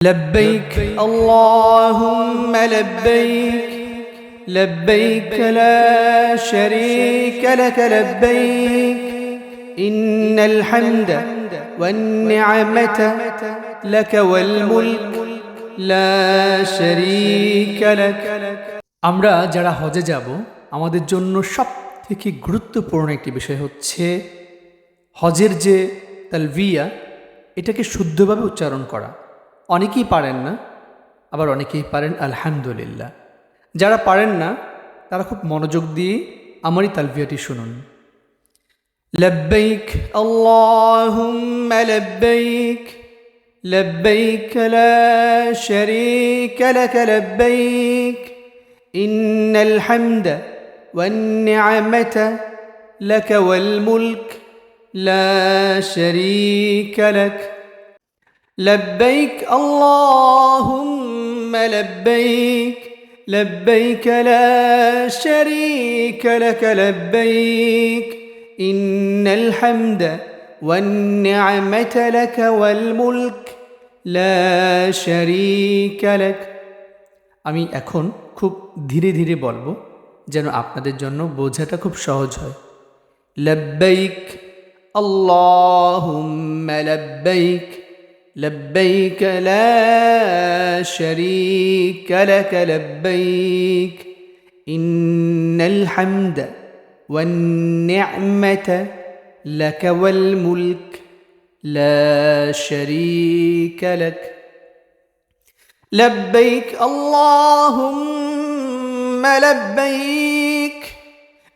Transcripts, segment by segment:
لبيك اللهم لبيك لبيك لا شريك لك لبيك إن الحمد والنعمة لك والملك لا شريك لك আমরা যারা হজে যাব আমাদের জন্য সব থেকে গুরুত্বপূর্ণ একটি বিষয় হচ্ছে হজের যে তালভিয়া এটাকে শুদ্ধভাবে উচ্চারণ করা অনেকেই পারেন না আবার অনেকেই পারেন আলহামদুলিল্লাহ যারা পারেন না তারা খুব মনোযোগ দিয়ে আমারই তালভিয়াটি শুনুন لبيك اللهم لبيك لبيك لا شريك لك لبيك إن الحمد والنعمة لك والملك لا شريك لك لبيك اللهم لبيك لبيك لا شريك لك لبيك إن الحمد والنعمة لك والملك لا شريك لك আমি এখন খুব ধীরে ধীরে বলবো যেন আপনাদের জন্য বোঝাটা খুব সহজ হয় لبيك اللهم لبيك لبيك لا شريك لك لبيك إن الحمد والنعمة لك والملك لا شريك لك. لبيك اللهم لبيك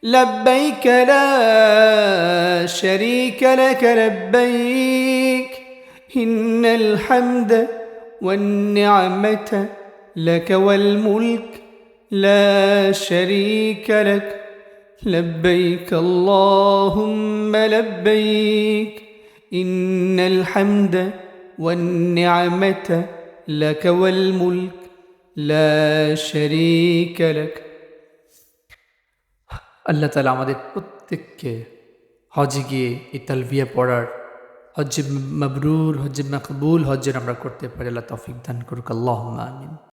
لبيك لا شريك لك لبيك إن الحمد والنعمة لك والملك لا شريك لك لبيك اللهم لبيك إن الحمد والنعمة لك والملك لا شريك لك আল্লাহ তালা আমাদের প্রত্যেককে হজে গিয়ে এই তালবিয়া পড়ার হজ্জে মাবরুর হজ্জে মাকবুল হজ্জের আমরা করতে পারি আল্লাহ তৌফিক দান করুক আল্লাহ আমিন।